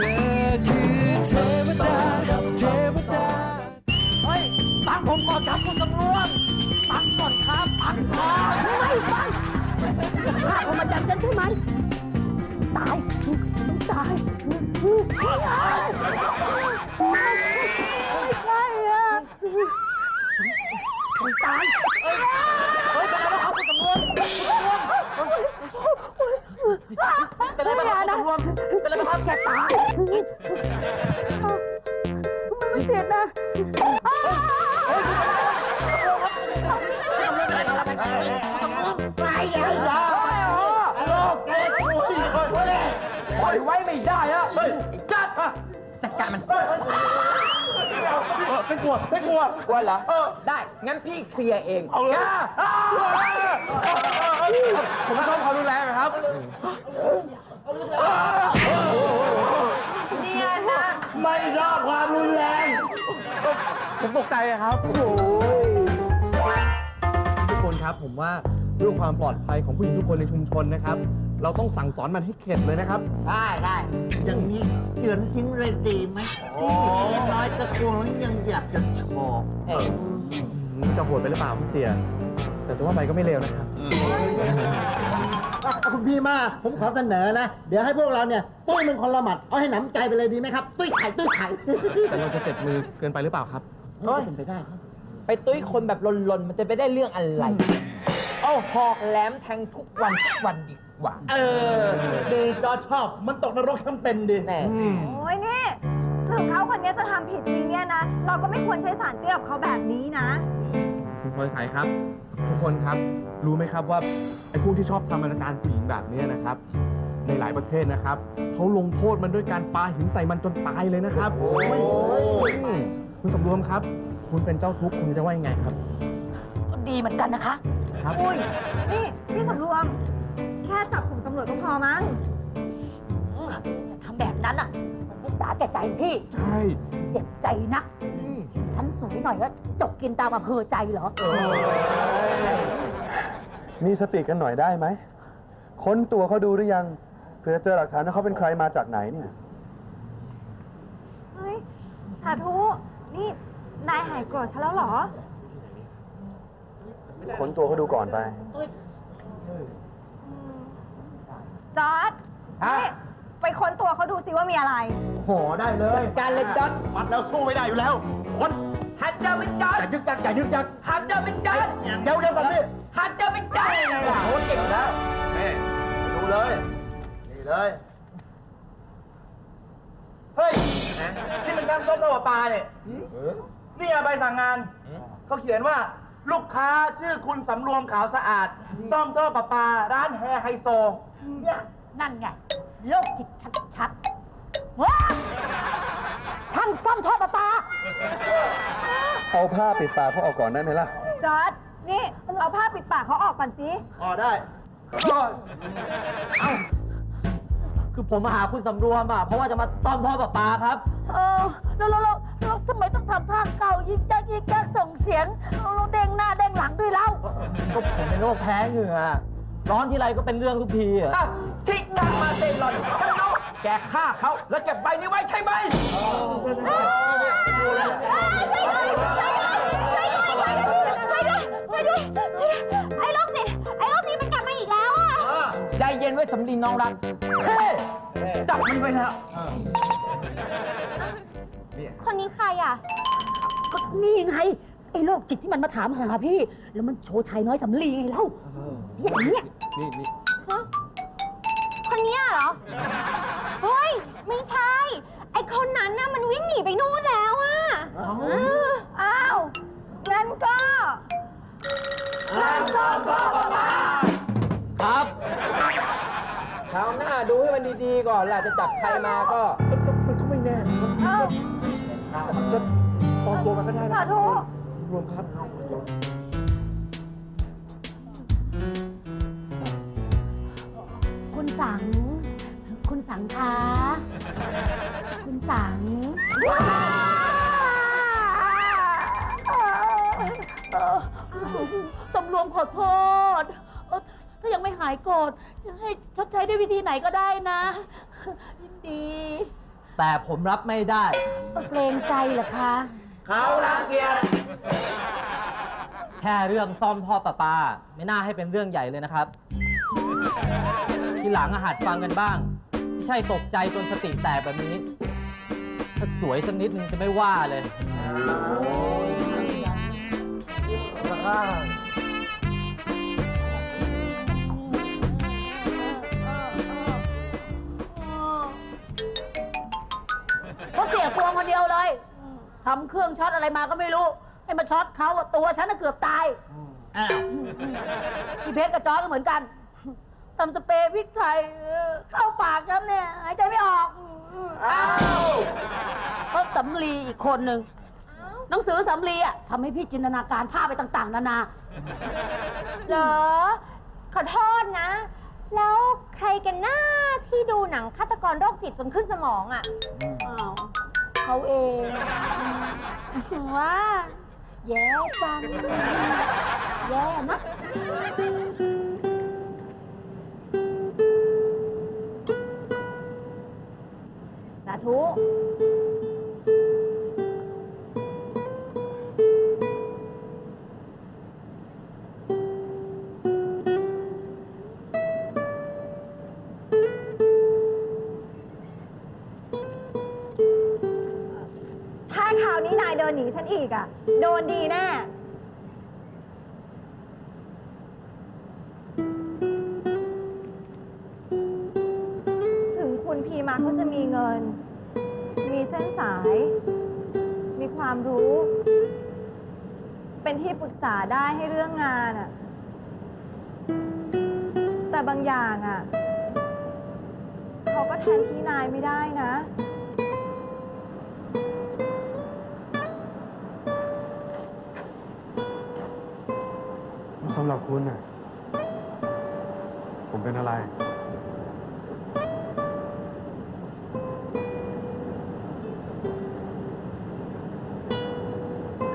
คือเทวดาเทวดาเฮ้ยฟังผมก่อนครับคุณตำรวจฟังก่อนครับฟังก่อนไม่ฟังข้าผมมาจับฉันใช่ไหมตายต้องตายไม่ใช่ไม่ใช่อะต้องตาย ไปอย่าอย่าโลกเกย์ปล่อยไว้ไม่ได้อะเฮ้ยจัดจัดการมันไม่กลัวไม่กลัวกลัวเหรอเออได้ งั้นพี่เคลียร์เอง เอาเลยผมไม่ชอบความรุนแรงครับ เนี่ยนะ ไม่ชอบความรุนแรง ผมตกใจอะครับ โอ้ยทุกคนครับ ผมว่าเพื่อความปลอดภัยของผู้หญิงทุกคนในชุมชนนะครับ เราต้องสั่งสอนมันให้เข็ดเลยนะครับ ได้ได้อย่างนี้เจือนทิ้งเลยดีไหมอย่างน้อยตะโกนแล้วยังอยากจะโชว์เอ้ยมันจะโหดไปหรือเปล่าพี่เสีย แต่ตัวว่าไปก็ไม่เลวนะครับ คุณพี่มาผมขอเสนอนะ เดี๋ยวให้พวกเราเนี่ยตุ้ยมันคนละหมัด เอาให้หนำใจไปเลยดีไหมครับ ตุ้ยไข่ตุ้ยไข่แต่เราจะเจ็บมือเกินไปหรือเปล่าครับเฮ้ยเป็นไปได้ครับ ไปตุ้ยคนแบบลนๆ มันจะไปได้เรื่องอะไร เอาหอกแหลมแทงทุกวันทุกวันดีกว่า เออ ดีจอชอบ มันตกนรกทั้งเป็นดีแน่โอ้ยนี่ ถึงเขาคนนี้จะทำผิดจริงเนี่ยนะ เราก็ไม่ควรใช้สารเตี้ยกับเขาแบบนี้นะ คุณพลอยสายครับ ทุกคนครับ รู้ไหมครับว่าไอ้พวกที่ชอบทำอนาจารผู้หญิงแบบนี้นะครับ ในหลายประเทศนะครับเขาลงโทษมันด้วยการปาหินใส่มันจนตายเลยนะครับโอ้ย คุณสำรวมครับ คุณเป็นเจ้าทุกข์คุณจะว่ายังไงครับ ก็ดีเหมือนกันนะคะ ครับ อุ้ย นี่ พี่สำรวม แค่จับส่งตำรวจก็พอมั้งทำแบบนั้นอะ มันไม่สาแก่ใจพี่ ใช่เจ็บใจนัก ฉันสวยหน่อยก็จกกินตามอำเภอใจเหรอ มีสติกันหน่อยได้ไหม ค้นตัวเขาดูหรือยังเพื่อเจอหลักฐานว่าเขาเป็นใครมาจากไหนเนี่ย เฮ้ย สาธุ นี่ นายหายโกรธฉันแล้วเหรอ ค้นตัวเขาดูก่อนไป จอร์ดนี่ไปค้นตัวเขาดูสิว่ามีอะไร โหได้เลยการเลยจอดมัดแล้วสู้ไม่ได้อยู่แล้วคนหัดเจอเป็นจอดอย่ายึกยักอย่ายึกยักหัดเจอเป็นจอดเดี๋ยวเดี๋ยวก่อนพี่หัดเจอเป็นจอดไงล่ะโอ้เก่งแล้วนี่ดูเลย นี่เลย เฮ้ย นี่มันช่างส้มตัวปลาเนี่ย นี่ใบสั่งงานเขาเขียนว่า ลูกค้าชื่อคุณสำรวมขาวสะอาดซ่อมท่อประปา ร้านแฮร์ไฮโซ เนี่ย นั่นไงโรคจิตชัดๆว้าช่างซ่อมท่อประปาเอาผ้าปิดปากเขาออกก่อนได้ไหมล่ะ จอร์ดนี่เอาผ้าปิดปากเขาออกก่อนสิ อ๋อได้คือผมมาหาคุณสำรวมอะ เพราะว่าจะมาซ่อมท่อประปาครับ เออแล้วแล้วแล้วแล้วทำ ไมต้องทำท่าเก่ายิงแจ๊กยิงแจ๊กส่งเสียงเราเด้งหน้าเด้งหลังด้วยเล่าก็ผมเป็นโรคแพ้เหงื่อร้อนที่ไรก็เป็นเรื่องทุกทีอะชิจังมาเซลอนฉันรู้แกฆ่าเขาแล้วเก็บใบนี้ไว้ใช่ไหมช่วยด้วยช่วยด้วยช่วยด้วยไอ้โรคจิตไอ้โรคนี้มันกลับมาอีกแล้วอะใจเย็นไว้สำลีน้องรักเฮ้จับมันไว้แล้ว คนนี้ใครอะ ก็นี่ไง ไอ้โรคจิตที่มันมาถามหาพี่ แล้วมันโชว์ชายน้อยสำลีไงเล่าอย่างเนี้ยนี่นี่คนเนี้ยเหรอ เฮ้ย ไม่ใช่ ไอ้คนนั้นน่ะมันวิ่งหนีไปนู่นแล้วอะอ้าวงั้นก็งั้นก็ก็มาครับคราวหน้าดูให้มันดีๆก่อนล่ะจะจับใครมาก็ มันก็ไม่แน่นะครับเอ้า จะปลอมตัวมาก็ได้นะสาธุ รวมครับ คุณสัง คุณสังคะคุณสังเอ่อสำรวมขอโทษเอ่อถ้ายังไม่หายโกรธจะให้ชดใช้ด้วยวิธีไหนก็ได้นะยินดี แต่ผมรับไม่ได้ เกรงใจเหรอคะ เขารังเกียจแค่เรื่องซ่อมท่อประปา ไม่น่าให้เป็นเรื่องใหญ่เลยนะครับ ทีหลังอาหัดฟังกันบ้าง ไม่ใช่ตกใจจนสติแตกแบบนี้ ถ้าสวยสักนิดนึงจะไม่ว่าเลยเขา เสียตัวคนเดียวเลยทำเครื่องช็อตอะไรมาก็ไม่รู้ ให้มาช็อตเขาอะตัวฉันน่ะเกือบตายอ้าว พี่เพชรกับจอร์จก็เหมือนกันทำสเปรย์พริกไทยเออเข้าปากฉันเนี่ยหายใจไม่ออกอ้าวเพราะสำลีอีกคนหนึ่งหนังสือสำลีอะทำให้พี่จินตนาการภาพไปต่าง ๆ นานา เหรอ ขอโทษนะ แล้วใครกันหน้าที่ดูหนังฆาตกรโรคจิตจนขึ้นสมองอะ อ้าว เขาเองว่าแย่จังแย่นะสาธุ อีกอะ โดนดีแน่ ถึงคุณพีมาเขาจะมีเงิน มีเส้นสาย มีความรู้ เป็นที่ปรึกษาได้ให้เรื่องงานอะแต่บางอย่างอะเขาก็แทนที่นายไม่ได้นะำหรับคุณน่ะ ผมเป็นอะไร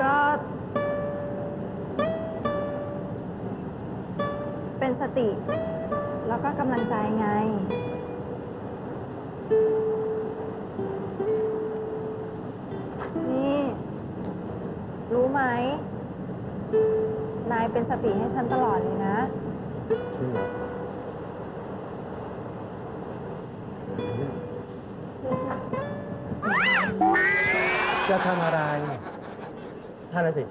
ก็ เป็นสติ แล้วก็กำลังใจไง นี่ รู้ไหมายเป็นสติให้ฉันตลอดเลยนะ จริงเหรอจะทำอะไรท่านน่ะสิ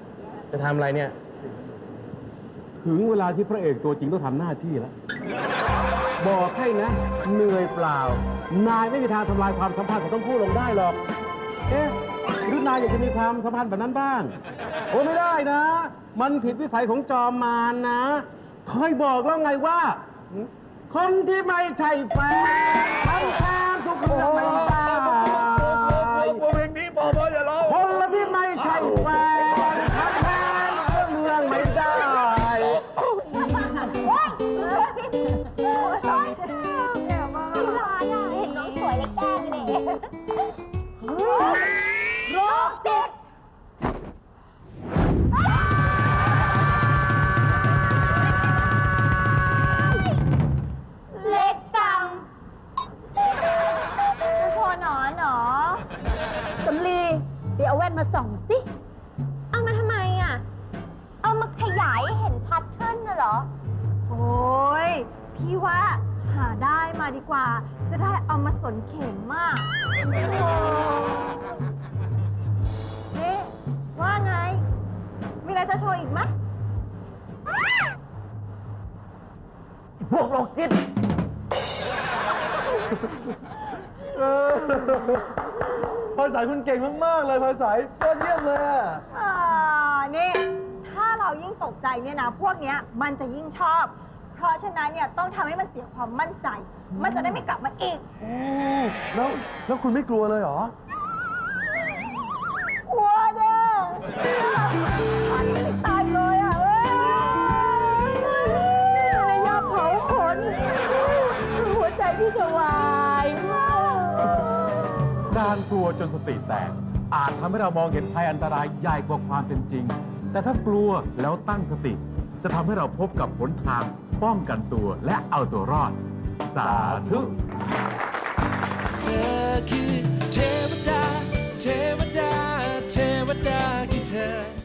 จะทำอะไรเนี่ย ถึงเวลาที่พระเอกตัวจริงต้องทำหน้าที่แล้ว บอกให้นะ เหนื่อยเปล่า นายไม่มีทางทำลายความสัมพันธ์ของทั้งคู่ลงได้หรอก เอ๊ะหรือนายอยากจะมีความสัมพันธ์แบบนั้นบ้าง โอ้ไม่ได้นะ มันผิดวิสัยของจอมมารนะ คอยบอกแล้วไงว่า คนที่ไม่ใช่แฟน ว่า จะได้เอามาสนเข็มมากเอ๊ะว่าไง มีอะไรจะโชว์อีกไหมพวกโรคจิตเออพลอยสายคุณเก่งมาก ๆ เลยพลอยสายยอดเยี่ยมเลยอะอ่านี่ ถ้าเรายิ่งตกใจเนี่ยนะ พวกเนี้ยมันจะยิ่งชอบ เพราะฉะนั้นเนี่ยต้องทำให้มันเสียความมั่นใจ มันจะได้ไม่กลับมาอีก โอ้แล้วแล้วคุณไม่กลัวเลยเหรอ กลัวเด้อตอนนี้ตายเลยอะเอ้ยในยาเผาขนหัวใจพี่จะวายการกลัวจนสติแตก อาจทำให้เรามองเห็นภัยอันตรายใหญ่กว่าความเป็นจริง แต่ถ้ากลัวแล้วตั้งสติ จะทำให้เราพบกับหนทางป้องกันตัวและเอาตัวรอด สาธุ เธอคือเทวดา เทวดา เทวดาคือเธอ